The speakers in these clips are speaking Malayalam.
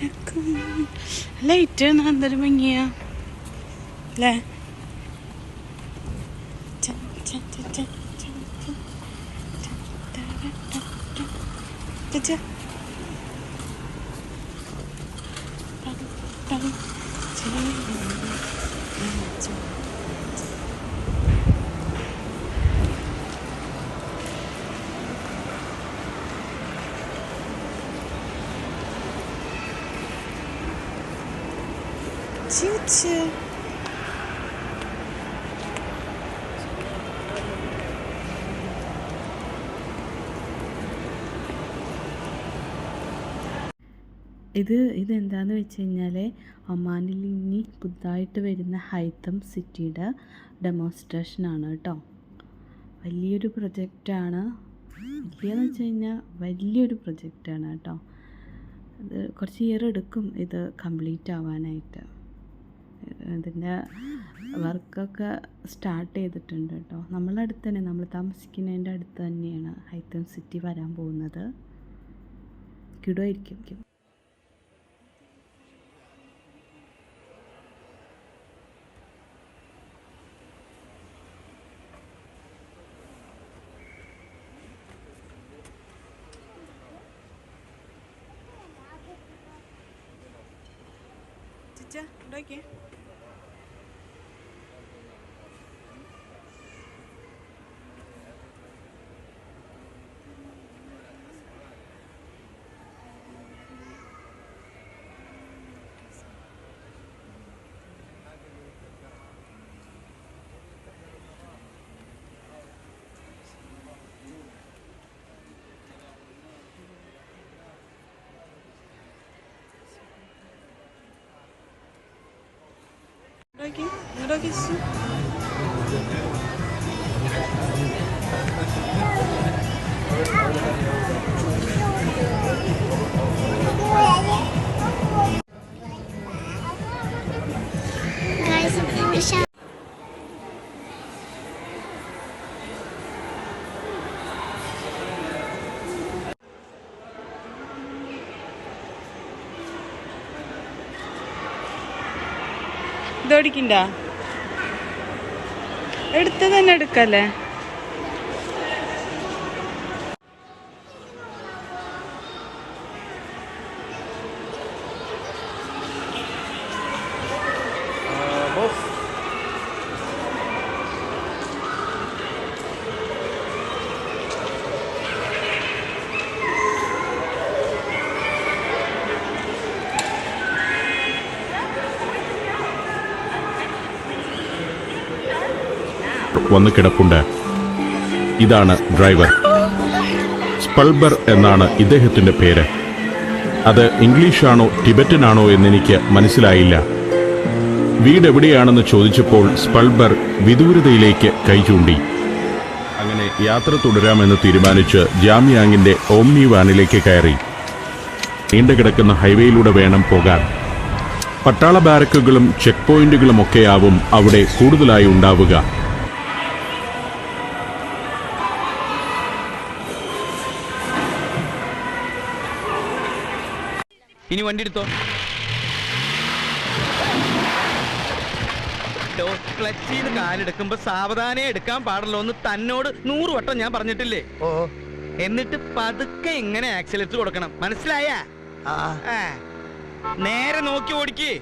നിനക്കും ലൈറ്റ് എന്തൊരു ഭംഗിയ അല്ലേ ച, ച, ച, ച, ച, ച, ച, ട, ട, ട, ട, ച, ച. ടം, ടം, ച, ച. ചീച്ച് ഇത് ഇതെന്താന്ന് വെച്ച് കഴിഞ്ഞാൽ ഒമാനിൽ ഇനി പുതുതായിട്ട് വരുന്ന ഹൈത്തം സിറ്റിയുടെ ഡെമോൺസ്ട്രേഷനാണ് കേട്ടോ. വലിയൊരു പ്രൊജക്റ്റാണ്. വലിയെന്ന് വെച്ച് കഴിഞ്ഞാൽ വലിയൊരു പ്രൊജക്റ്റാണ് കേട്ടോ. അത് കുറച്ച് ഇയർ എടുക്കും ഇത് കംപ്ലീറ്റ് ആവാനായിട്ട് ഇതിന്റെ വർക്കൊക്കെ സ്റ്റാർട്ട് ചെയ്തിട്ടുണ്ട് കേട്ടോ. നമ്മളെ അടുത്ത് തന്നെ നമ്മൾ താമസിക്കുന്നതിന്റെ അടുത്ത് തന്നെയാണ് ഹൈത്തം സിറ്റി വരാൻ പോകുന്നത്. കിടുമായിരിക്കും ചിച്ചാ Guys, I'm Photoshop. ഇതോടിക്കണ്ട? എടുത്ത് തന്നെ എടുക്കല്ലേ? വന്ന് കിടപ്പുണ്ട്. ഇതാണ് ഡ്രൈവർ. സ്പൾബർ എന്നാണ് ഇദ്ദേഹത്തിന്റെ പേര്. അത് ഇംഗ്ലീഷാണോ ടിബറ്റനാണോ എന്നെനിക്ക് മനസ്സിലായില്ല. വീട് എവിടെയാണെന്ന് ചോദിച്ചപ്പോൾ സ്പൾബർ വിദൂരതയിലേക്ക് കൈ ചൂണ്ടി അങ്ങനെ യാത്ര തുടരാമെന്ന് തീരുമാനിച്ച് ജാമിയാങ്ങിന്റെ ഓംനി വാനിലേക്ക് കയറി. നീണ്ടുകിടക്കുന്ന ഹൈവേയിലൂടെ വേണം പോകാൻ. പട്ടാള ബാരക്കുകളും ചെക്ക് പോയിന്റുകളും പോയിന്റുകളുമൊക്കെയാവും അവിടെ കൂടുതലായി ഉണ്ടാവുക. ഇനി വണ്ടി എടുത്തോ? ക്ലച്ചിൽ നിന്ന് കാലെടുക്കുമ്പോ സാവധാനം എടുക്കാൻ പാടുള്ളൂ എന്ന് തന്നോട് നൂറ് വട്ടം ഞാൻ പറഞ്ഞിട്ടില്ലേ? ഓ. എന്നിട്ട് പതുക്കെ എങ്ങനെ ആക്സിലേറ്റർ കൊടുക്കണം. മനസ്സിലായ? നേരെ നോക്കി ഓടിക്ക്.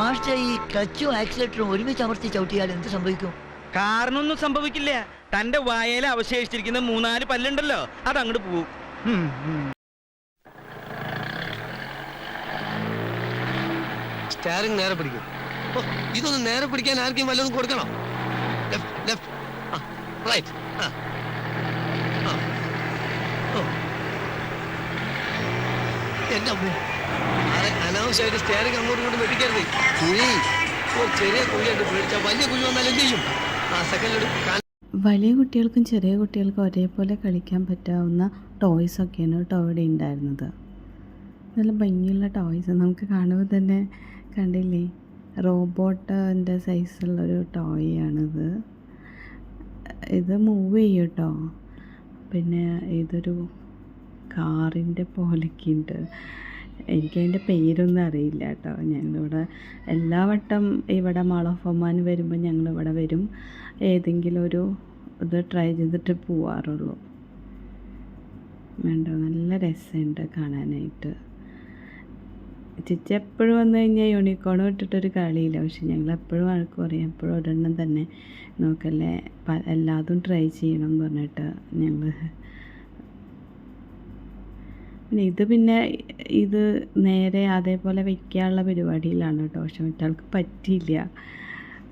മാസ്റ്റർ ഈ ക്ലച്ചും ആക്സിലേറ്ററും ഒരുമിച്ച് അമർത്തി ചവിട്ടിയാൽ എന്ത് സംഭവിക്കും? കാരണമൊന്നും സംഭവിക്കില്ല. തന്റെ വായയിൽ അവശേഷിച്ചിരിക്കുന്ന മൂന്നാൽ പല്ലുണ്ടല്ലോ. അതങ്ങോട്ട് അങ്ങോട്ട് പോവും സ്റ്റാറിംഗ് നേരെ പിടിക്കും. ഇതൊന്ന് നേരെ പിടിക്കാൻ ആർക്കും വല്ലതും കൊടുക്കണം? ലെഫ്റ്റ് ലെഫ്റ്റ് ആ റൈറ്റ് ആ. എന്റെ അമ്മ. ആരെ അനാ അനാവശ്യമായിട്ട് സ്റ്റെയറിംഗ് അങ്ങോട്ടും ഇങ്ങോട്ടും വെട്ടിക്കരുത്. കുഴി. ഓ ചെറിയ കുഴിയുണ്ട് പേടിച്ചാൽ വലിയ കുഴി വന്നാൽ എന്ത് ചെയ്യും? ആ സെക്കൻഡ് വലിയ കുട്ടികൾക്കും ചെറിയ കുട്ടികൾക്കും ഒരേപോലെ കളിക്കാൻ പറ്റാവുന്ന ടോയ്സ് ഒക്കെയാണ് കേട്ടോ അവിടെ ഉണ്ടായിരുന്നത്. നല്ല ഭംഗിയുള്ള ടോയ്സ് നമുക്ക് കാണുമ്പോൾ തന്നെ കണ്ടില്ലേ? റോബോട്ടിന്റെ സൈസുള്ളൊരു ടോയ് ആണിത് ഇത് മൂവ് ചെയ്യും കേട്ടോ പിന്നെ ഇതൊരു കാറിന്റെ പോലൊക്കെ ഉണ്ട് എനിക്കതിന്റെ പേരൊന്നും അറിയില്ല കേട്ടോ. ഞങ്ങളിവിടെ എല്ലാ വട്ടം ഇവിടെ മളഫൊമാൻ വരുമ്പോൾ ഞങ്ങളിവിടെ വരും. ഏതെങ്കിലും ഒരു ഇത് ട്രൈ ചെയ്തിട്ട് പോവാറുള്ളൂ. വേണ്ട? നല്ല രസമുണ്ട് കാണാനായിട്ട്. ചിച്ചി എപ്പോഴും വന്നു കഴിഞ്ഞാൽ യൂണിക്കോൺ വിട്ടിട്ടൊരു കളിയില്ല. പക്ഷെ ഞങ്ങൾ എപ്പോഴും വഴക്ക് പറയും എപ്പോഴും ഒരെണ്ണം തന്നെ നോക്കല്ലേ? എല്ലാതും ട്രൈ ചെയ്യണം എന്ന് പറഞ്ഞിട്ട് ഞങ്ങൾ പിന്നെ ഇത് പിന്നെ ഇത് നേരെ അതേപോലെ വെക്കാനുള്ള പരിപാടിയിലാണ് കേട്ടോ പക്ഷെ മറ്റാൾക്ക് പറ്റിയില്ല.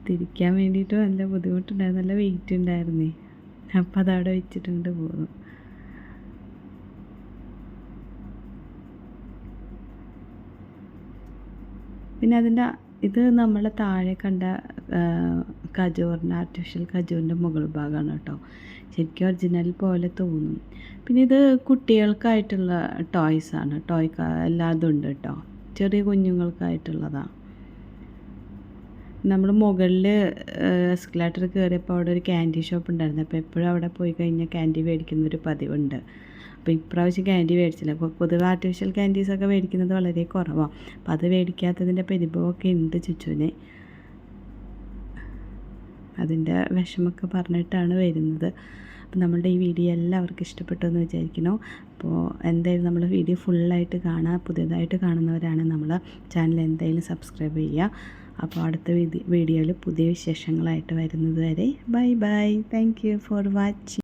തിരിക്കാൻ വേണ്ടിയിട്ട് നല്ല ബുദ്ധിമുട്ടുണ്ടായിരുന്നു നല്ല വെയിറ്റ് ഉണ്ടായിരുന്നേ. അപ്പം അതവിടെ വെച്ചിട്ടുണ്ട് പോന്നു പിന്നെ അതിന്റെ ഇത് നമ്മൾ താഴെ കണ്ട കജൂറിന്റെ ആർട്ടിഫിഷ്യൽ ഖജൂറിന്റെ മുകൾ ഭാഗമാണ് കേട്ടോ. ശരിക്കും ഒറിജിനൽ പോലെ തോന്നും. പിന്നെ ഇത് കുട്ടികൾക്കായിട്ടുള്ള ടോയ്സാണ് ടോയ് എല്ലാതും ഉണ്ട് കേട്ടോ. ചെറിയ കുഞ്ഞുങ്ങൾക്കായിട്ടുള്ളതാണ് നമ്മൾ മുകളിൽ എസ്കലേറ്റർ കയറിയപ്പോൾ അവിടെ ഒരു ക്യാൻഡി ഷോപ്പ് ഉണ്ടായിരുന്നു. അപ്പോൾ എപ്പോഴും അവിടെ പോയി കഴിഞ്ഞാൽ ക്യാൻഡി മേടിക്കുന്ന ഒരു പതിവുണ്ട്. അപ്പോൾ ഇപ്രാവശ്യം ക്യാൻഡി മേടിച്ചില്ല. അപ്പോൾ പൊതുവെ ആർട്ടിഫിഷ്യൽ ക്യാൻഡീസൊക്കെ മേടിക്കുന്നത് വളരെ കുറവാണ് അപ്പോൾ അത് മേടിക്കാത്തതിന്റെ പരിഭവമൊക്കെ ഉണ്ട് ചുച്ചുവിന്. അതിന്റെ വിഷമൊക്കെ പറഞ്ഞിട്ടാണ് വരുന്നത്. അപ്പോൾ നമ്മളുടെ ഈ വീഡിയോ എല്ലാവർക്കും ഇഷ്ടപ്പെട്ടു എന്ന് വിചാരിക്കുന്നു. അപ്പോൾ എന്തായാലും നമ്മൾ വീഡിയോ ഫുള്ളായിട്ട് കാണുക പുതിയതായിട്ട് കാണുന്നവരാണ് നമ്മൾ ചാനൽ എന്തായാലും സബ്സ്ക്രൈബ് ചെയ്യുക. അപ്പോൾ അടുത്ത വീഡിയോയിൽ പുതിയ വിശേഷങ്ങളായിട്ട് വരുന്നത് വരെ bye bye. Thank you for watching